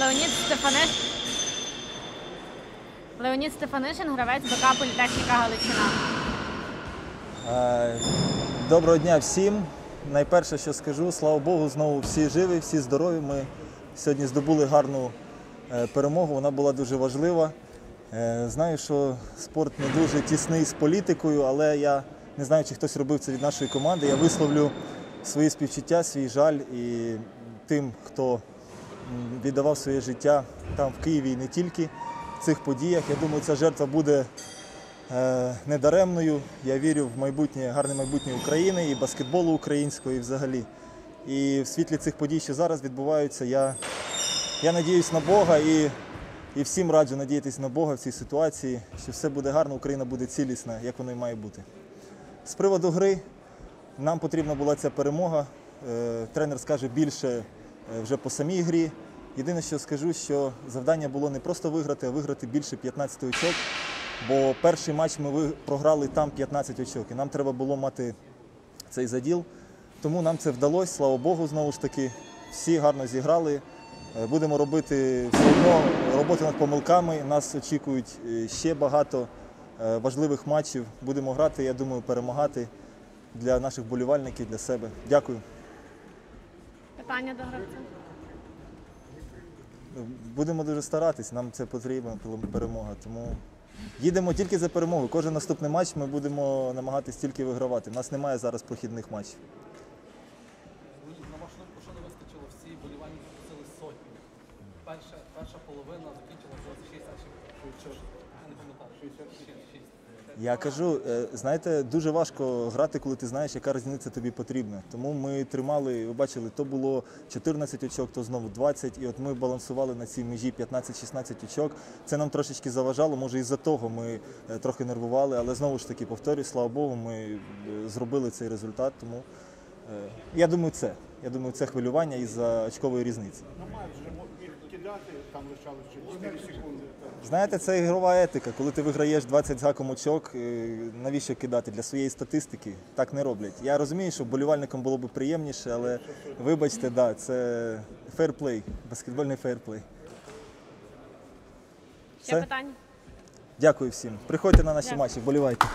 Леонід Стефаниш. Леонід Стефанишин, гравець БК Політехніка Галичина. Е, Доброго дня всім. Найперше, що скажу, слава Богу, знову всі живі, всі здорові. Ми сьогодні здобули гарну е, перемогу. Вона була дуже важлива. Е, Знаю, що спорт не дуже тісний з політикою, але я не знаю, чи хтось робив це від нашої команди. Я висловлю свої співчуття, свій жаль і тим, хто віддавав своє життя там в Києві і не тільки в цих подіях. Я думаю, ця жертва буде е, недаремною. Я вірю в майбутнє, гарне майбутнє України і баскетболу українського, і взагалі. І в світлі цих подій, що зараз відбуваються, я, я надіюсь на Бога і, і всім раджу надіятися на Бога в цій ситуації, що все буде гарно, Україна буде цілісна, як воно і має бути. З приводу гри нам потрібна була ця перемога. Е, Тренер скаже більше е, вже по самій грі. Єдине, що скажу, що завдання було не просто виграти, а виграти більше 15 очок. Бо перший матч ми програли там 15 очок, і нам треба було мати цей заділ. Тому нам це вдалося, слава Богу, знову ж таки. Всі гарно зіграли. Е, Будемо робити все одно роботи над помилками. Нас очікують ще багато важливих матчів. Будемо грати, я думаю, перемагати для наших болівальників, для себе. Дякую. Питання до гравця. Будемо дуже старатись, нам це потрібна перемога. Тому їдемо тільки за перемогу. Кожен наступний матч ми будемо намагатись тільки вигравати. У нас немає зараз прохідних матчів. На вашу думку, що не вистачило? Всі болівальники просили сотню. Перша, перша половина закінчилася 26, а ще що, я не пам'ятаю, 66. Я кажу, е, знаєте, дуже важко грати, коли ти знаєш, яка різниця тобі потрібна. Тому ми тримали, ви бачили, то було 14 очок, то знову 20, і от ми балансували на цій межі 15-16 очок. Це нам трошечки заважало. Може, із-за того ми е, трохи нервували, але знову ж таки, повторюю, слава Богу, ми е, зробили цей результат. Тому я думаю, це. Я думаю, це хвилювання із-за очкової різниці. Кидати, там лишалося ще 4 секунди. Знаєте, це ігрова етика. Коли ти виграєш 20 з гаком очок, навіщо кидати для своєї статистики? Так не роблять. Я розумію, що болівальникам було б приємніше, але вибачте, да, це фейрплей, баскетбольний фейрплей. Ще питання? Дякую всім. Приходьте на наші матчі, вболівайте.